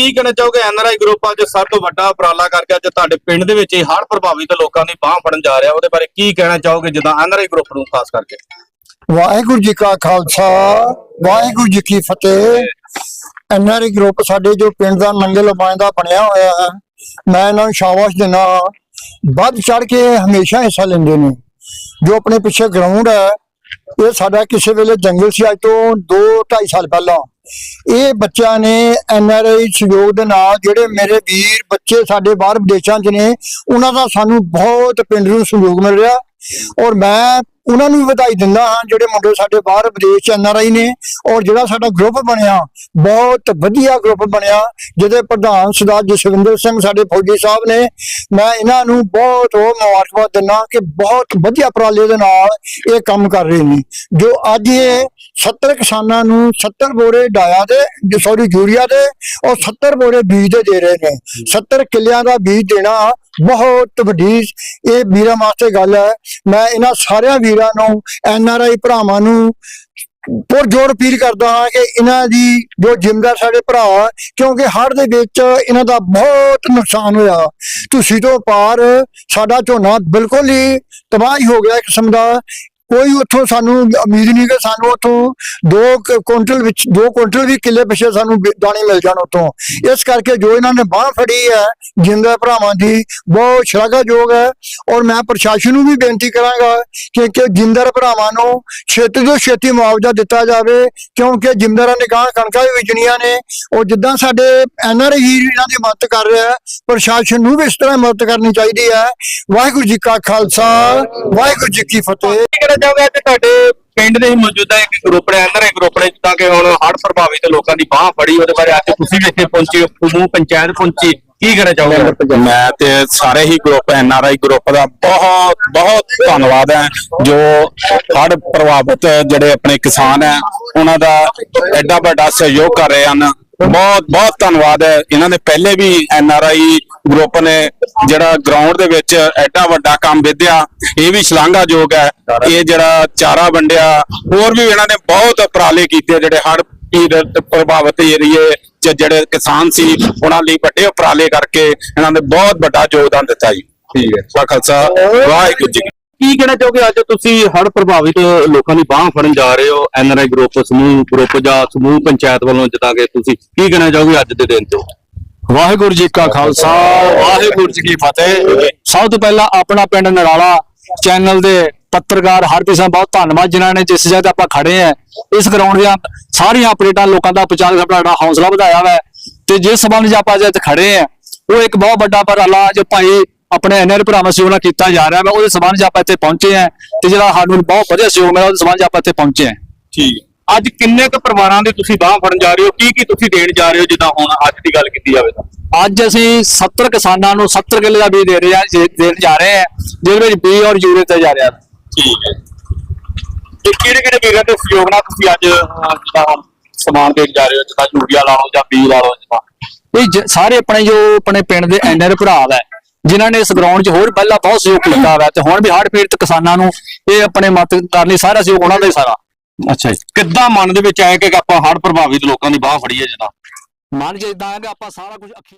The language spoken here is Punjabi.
ਕੀ ਕਹਿਣਾ ਚਾਹੋਗੇ? ਐਨਆਰਆਈ ਗਰੁੱਪ ਅੱਜ ਸਭ ਤੋਂ ਵੱਡਾ ਉਪਰਾਲਾ ਕਰਕੇ ਅੱਜ ਤੁਹਾਡੇ ਪਿੰਡ ਦੇ ਵਿੱਚ ਇਹ ਹੜ੍ਹ ਪ੍ਰਭਾਵਿਤ ਲੋਕਾਂ ਦੀ ਬਾਹ ਫੜਨ ਜਾ ਰਿਹਾ। ਉਹਦੇ ਬਾਰੇ ਕੀ ਕਹਿਣਾ ਚਾਹੋਗੇ ਜਿੱਦਾਂ ਐਨਆਰਆਈ ਗਰੁੱਪ ਨੂੰ ਖਾਸ ਕਰਕੇ? ਵਾਹਿਗੁਰੂ ਜੀ ਕਾ ਖਾਲਸਾ, ਵਾਹਿਗੁਰੂ ਜੀ ਕੀ ਫਤਿਹ। ਐਨਆਰਈ ਗਰੁੱਪ ਸਾਡੇ ਜੋ ਪਿੰਡ ਦਾ ਨੰਗੇ ਲਮਾਇੰਦਾ ਬਣਿਆ ਹੋਇਆ ਹੈ, ਮੈਂ ਇਹਨਾਂ ਨੂੰ ਸ਼ਾਬਾਸ਼ ਦਿੰਦਾ ਵੱਧ ਚੜ ਕੇ ਹਮੇਸ਼ਾ ਹਿੱਸਾ ਲੈਂਦੇ ਨੇ। ਜੋ ਆਪਣੇ ਪਿੱਛੇ ਗਰਾਊਂਡ ਹੈ ਇਹ ਸਾਡਾ ਕਿਸੇ ਵੇਲੇ ਜੰਗਲ ਸੀ, ਅੱਜ ਤੋਂ 2 2.5 ਸਾਲ ਪਹਿਲਾਂ। ਇਹ ਬੱਚਿਆਂ ਨੇ ਐਨ ਆਰ ਆਈ ਸਹਿਯੋਗ ਦੇ ਨਾਲ ਜਿਹੜੇ ਮੇਰੇ ਵੀਰ ਬੱਚੇ ਸਾਡੇ ਬਾਹਰ ਵਿਦੇਸ਼ਾਂ 'ਚ ਨੇ, ਉਹਨਾਂ ਦਾ ਸਾਨੂੰ ਬਹੁਤ ਪਿੰਡ ਨੂੰ ਸਹਿਯੋਗ ਮਿਲ ਰਿਹਾ। ਔਰ ਮੈਂ ਉਹਨਾਂ ਨੂੰ ਵਧਾਈ ਦਿੰਦਾ ਹਾਂ, ਜਿਹੜੇ ਮੁੰਡੇ ਸਾਡੇ ਬਾਹਰ ਵਿਦੇਸ਼ ਚ ਐਨਆਰਆਈ ਨੇ ਔਰ ਜਿਹੜਾ ਸਾਡਾ ਗਰੁੱਪ ਬਣਿਆ, ਬਹੁਤ ਵਧੀਆ ਗਰੁੱਪ ਬਣਿਆ, ਜਿਹਦੇ ਪ੍ਰਧਾਨ ਸਰਦਾਰ ਜਸਵਿੰਦਰ ਸਿੰਘ ਸਾਡੇ ਫੌਜੀ ਸਾਹਿਬ ਨੇ, ਮੈਂ ਇਹਨਾਂ ਨੂੰ ਬਹੁਤ ਉਹ ਮੁਬਾਰਕਬਾਦ ਦਿੰਦਾ ਕਿ ਬਹੁਤ ਵਧੀਆ ਉਪਰਾਲੇ ਦੇ ਨਾਲ ਇਹ ਕੰਮ ਕਰ ਰਹੇ ਨੇ, ਜੋ ਅੱਜ ਇਹ 70 ਕਿਸਾਨਾਂ ਨੂੰ 70 ਬੋਰੇ ਡਾਇਆ ਦੇ ਸੌਰੀ ਯੂਰੀਆ ਦੇ ਔਰ 70 ਬੋਰੇ ਬੀਜ ਦੇ ਦੇ ਰਹੇ ਨੇ। 70 ਕਿੱਲਿਆਂ ਦਾ ਬੀਜ ਦੇਣਾ ਬਹੁਤ ਵੱਡੀ ਇਹ ਵੀਰਾਂ ਵਾਸਤੇ ਗੱਲ ਹੈ। ਮੈਂ ਇਹਨਾਂ ਸਾਰਿਆਂ ਵੀਰਾਂ ਨੂੰ, ਐਨ ਆਰ ਆਈ ਭਰਾਵਾਂ ਨੂੰ ਪੁਰ ਜੋਰ ਅਪੀਲ ਕਰਦਾ ਹਾਂ ਕਿ ਇਹਨਾਂ ਦੀ ਜੋ ਜ਼ਿਮੀਂਦਾਰ ਸਾਡੇ ਭਰਾ ਕਿਉਂਕਿ ਹੜ੍ਹ ਦੇ ਵਿੱਚ ਇਹਨਾਂ ਦਾ ਬਹੁਤ ਨੁਕਸਾਨ ਹੋਇਆ। ਤੁਸੀਂ ਤੋਂ ਪਾਰ ਸਾਡਾ ਝੋਨਾ ਬਿਲਕੁਲ ਹੀ ਤਬਾਹ ਹੋ ਗਿਆ ਕਿਸਮ ਦਾ। ਕੋਈ ਉੱਥੋਂ ਸਾਨੂੰ ਉਮੀਦ ਨਹੀਂ ਕਿ ਸਾਨੂੰ ਉੱਥੋਂ 2 ਕੁਇੰਟਲ ਵਿੱਚ 2 ਕੁਇੰਟਲ ਵੀ ਕਿੱਲੇ ਪਿੱਛੇ ਸਾਨੂੰ ਦਾਣੇ ਮਿਲ ਜਾਣ ਉੱਥੋਂ। ਇਸ ਕਰਕੇ ਜੋ ਇਹਨਾਂ ਨੇ ਬਾਹ ਫੜੀ ਹੈ, ਜਿੰਦਾ ਭਰਾਵਾਂ ਦੀ, ਬਹੁਤ ਸ਼ਲਾਘਾਯੋਗ ਹੈ। ਔਰ ਮੈਂ ਪ੍ਰਸ਼ਾਸਨ ਨੂੰ ਵੀ ਬੇਨਤੀ ਕਰਾਂਗਾ ਕਿ ਕਿ ਜਿੰਦਰ ਭਰਾਵਾਂ ਨੂੰ ਛੇਤੀ ਤੋਂ ਛੇਤੀ ਮੁਆਵਜ਼ਾ ਦਿੱਤਾ ਜਾਵੇ, ਕਿਉਂਕਿ ਜਿੰਦਰਾਂ ਨੇ ਗਾਂ ਕਣਕਾਂ ਵੀ ਵਿਜਣੀਆਂ ਨੇ। ਉਹ ਜਿੱਦਾਂ ਸਾਡੇ ਐਨਆਰਆਈ ਇਹਨਾਂ ਦੀ ਮਦਦ ਕਰ ਰਿਹਾ ਹੈ, ਪ੍ਰਸ਼ਾਸਨ ਨੂੰ ਵੀ ਇਸ ਤਰ੍ਹਾਂ ਮਦਦ ਕਰਨੀ ਚਾਹੀਦੀ ਹੈ। ਵਾਹਿਗੁਰੂ ਜੀ ਕਾ ਖਾਲਸਾ, ਵਾਹਿਗੁਰੂ ਜੀ ਕੀ ਫਤਿਹ। ਚਾਹੋਗੇ ਅੱਜ ਤੁਹਾਡੇ ਪਿੰਡ ਦੇ ਮੌਜੂਦਾ ਇੱਕ ਗਰੁੱਪ ਨੇ ਐਨਆਰਆਈ ਗਰੁੱਪ ਨੇ ਜਿੱਦਾਂ ਕਿ ਹੁਣ ਹੜ੍ਹ ਪ੍ਰਭਾਵਿਤ ਲੋਕਾਂ ਦੀ ਬਾਹ ਫੜੀ, ਉਹਦੇ ਬਾਰੇ ਅੱਜ ਤੁਸੀਂ ਵੀ ਇੱਥੇ ਪਹੁੰਚੇ ਹੋ ਪੰਚਾਇਤ ਪਹੁੰਚੀ, ਕੀ ਕਹਿਣਾ ਚਾਹੋਗੇ? ਮੈਂ ਤੇ ਸਾਰੇ ਹੀ group N R I group ਦਾ ਬਹੁਤ ਬਹੁਤ ਧੰਨਵਾਦ ਹੈ, ਜੋ ਹੜ੍ਹ ਪ੍ਰਭਾਵਿਤ ਜਿਹੜੇ ਆਪਣੇ ਕਿਸਾਨ ਹੈ, ਉਹਨਾਂ ਦਾ ਐਡਾ ਵੱਡਾ ਸਹਿਯੋਗ ਕਰ ਰਹੇ ਹਨ। ਬਹੁਤ ਬਹੁਤ ਧੰਨਵਾਦ ਹੈ। ਇਹਨਾਂ ਨੇ ਪਹਿਲੇ ਵੀ ਐਨ ਆਰ ਆਈ ਗਰੁੱਪ ਨੇ ਜਿਹੜਾ ਗਰਾਊਂਡ ਦੇ ਵਿੱਚ ਐਡਾ ਵੱਡਾ ਕੰਮ ਵਿਧਿਆ ਇਹ ਵੀ ਸ਼ਲਾਘਾਯੋਗ ਹੈ। ਇਹ ਜਿਹੜਾ ਚਾਰਾ ਵੰਡਿਆ ਹੋਰ ਵੀ ਇਹਨਾਂ ਨੇ ਬਹੁਤ ਉਪਰਾਲੇ ਕੀਤੇ ਜਿਹੜੇ ਹੜ੍ਹ ਪੀੜਤ ਪ੍ਰਭਾਵਿਤ ਏਰੀਏ ਚ ਜਿਹੜੇ ਕਿਸਾਨ ਸੀ ਉਹਨਾਂ ਲਈ ਵੱਡੇ ਉਪਰਾਲੇ ਕਰਕੇ ਇਹਨਾਂ ਨੇ ਬਹੁਤ ਵੱਡਾ ਯੋਗਦਾਨ ਦਿੱਤਾ ਜੀ। ਠੀਕ ਹੈ। ਖਾਲਸਾ ਵਾਹਿਗੁਰੂ ਜੀ ਕੀ ਕਹਿਣਾ ਚਾਹੋਗੇ? ਅੱਜ ਤੁਸੀਂ ਹੜ੍ਹ ਪ੍ਰਭਾਵਿਤ ਲੋਕਾਂ ਦੀ ਬਾਹ ਫੜਨ ਜਾ ਰਹੇ ਹੋ। ਐਨਆਰਆਈ ਗਰੁੱਪ ਸਮੂਹ ਗਰੁੱਪ ਜਾਂ ਸਮੂਹ ਪੰਚਾਇਤ ਵੱਲੋਂ ਜਿੱਦਾਂ ਕਿ ਤੁਸੀਂ। ਕੀ ਕਹਿਣਾ ਚਾਹੋਗੇ ਅੱਜ ਦੇ ਦਿਨ ਤੋਂ? ਵਾਹਿਗੁਰੂ ਜੀ ਕਾ ਖਾਲਸਾ। ਵਾਹਿਗੁਰੂ ਜੀ ਕੀ ਫਤਿਹ। ਸਭ ਤੋਂ ਪਹਿਲਾਂ ਆਪਣਾ ਪਿੰਡ ਨਰਾਲਾ ਚੈਨਲ ਦੇ ਪੱਤਰਕਾਰ ਹਰਪ੍ਰੀਤ ਸਿੰਘ ਬਹੁਤ ਧੰਨਵਾਦ ਜਿਨ੍ਹਾਂ ਨੇ ਜਿਸ ਜਗ੍ਹਾ ਤੇ ਆਪਾਂ ਖੜੇ ਆ ਇਸ ਗਰਾਊਂਡ ਦੀਆਂ ਸਾਰੀਆਂ ਅਪਡੇਟਾਂ ਲੋਕਾਂ ਦਾ ਪਹੁੰਚਾ ਕੇ ਸਾਡਾ ਹੌਸਲਾ ਵਧਾਇਆ ਵਾ। ਤੇ ਜਿਸ ਸਬੰਧ 'ਚ ਆਪਾਂ ਅੱਜ ਖੜੇ ਆ ਉਹ ਇੱਕ ਬਹੁਤ ਵੱਡਾ ਉਪਰਾਲਾ ਜੋ ਭਾਈ ਆਪਣੇ ਐਨਆਰ ਭਰਾਵਾਂ ਸਹਿਯੋਗ ਨਾਲ ਕੀਤਾ ਜਾ ਰਿਹਾ ਵਾ ਉਹਦੇ ਸਬੰਧ 'ਚ ਆਪਾਂ ਇੱਥੇ ਪਹੁੰਚੇ ਆ ਤੇ ਜਿਹੜਾ ਸਾਨੂੰ ਬਹੁਤ ਵਧੀਆ ਸਹਿਯੋਗ ਮਿਲਿਆ ਉਹਦੇ ਸਬੰਧ 'ਚ ਆਪਾਂ ਇੱਥੇ ਪਹੁੰਚੇ ਆ ਠੀਕ ਅੱਜ ਕਿੰਨੇ ਕੁ ਪਰਿਵਾਰਾਂ ਦੇ ਤੁਸੀਂ ਬਾਹ ਫੜਨ ਜਾ ਰਹੇ ਹੋ? ਕੀ ਕੀ ਤੁਸੀਂ ਦੇਣ ਜਾ ਰਹੇ ਹੋ ਜਿੱਦਾਂ ਹੁਣ ਅੱਜ ਦੀ ਗੱਲ ਕੀਤੀ ਜਾਵੇ ਤਾਂ? ਅੱਜ ਅਸੀਂ 70 ਕਿਸਾਨਾਂ ਨੂੰ 70 ਕਿੱਲੇ ਦਾ ਬੀਜ ਦੇ ਰਹੇ ਹਾਂ ਦੇਣ ਜਾ ਰਹੇ ਹਾਂ ਜਿਹਦੇ ਵਿੱਚ ਬੀ ਔਰ ਯੂਰੀਆ ਤੇ ਜਾ ਰਿਹਾ ਠੀਕ ਹੈ। ਤੇ ਕਿਹੜੇ ਕਿਹੜੇ ਵੀਰਾਂ ਦੇ ਸਹਿਯੋਗ ਨਾਲ ਤੁਸੀਂ ਅੱਜ ਜਿੱਦਾਂ ਹੁਣ ਸਮਾਨ ਦੇਣ ਜਾ ਰਹੇ ਹੋ ਜਿੱਦਾਂ ਯੂਰੀਆ ਲਾ ਲਓ ਜਾਂ ਬੀ ਲਾ ਲਓ ਜਿੱਦਾਂ? ਇਹ ਸਾਰੇ ਆਪਣੇ ਜੋ ਆਪਣੇ ਪਿੰਡ ਦੇ ਐਨਆਰ ਭਰਾ ਹੈ ਜਿਨ੍ਹਾਂ ਨੇ ਇਸ ਗਰਾਊਂਡ 'ਚ ਹੋਰ ਪਹਿਲਾਂ ਬਹੁਤ ਸਹਿਯੋਗ ਕੀਤਾ ਹੋਇਆ ਤੇ ਹੁਣ ਵੀ ਹੜ੍ਹ ਪੀੜਤ ਕਿਸਾਨਾਂ ਨੂੰ ਇਹ ਆਪਣੇ ਮਦਦ ਕਰਨ ਲਈ ਸਾਰਾ ਸਹਿਯੋਗ ਉਹਨਾਂ ਦਾ ਹੀ ਸਾਰਾ। ਅੱਛਾ ਜੀ। ਕਿੱਦਾਂ ਮਨ ਦੇ ਵਿੱਚ ਆਇਆ ਕਿ ਆਪਾਂ ਹੜ੍ਹ ਪ੍ਰਭਾਵਿਤ ਲੋਕਾਂ ਦੀ ਬਾਹ ਫੜੀਏ ਜਿੱਦਾਂ? ਮਨ ਇਦਾਂ ਹੈ ਕਿ ਆਪਾਂ ਸਾਰਾ ਕੁਝ ਅੱਖੀ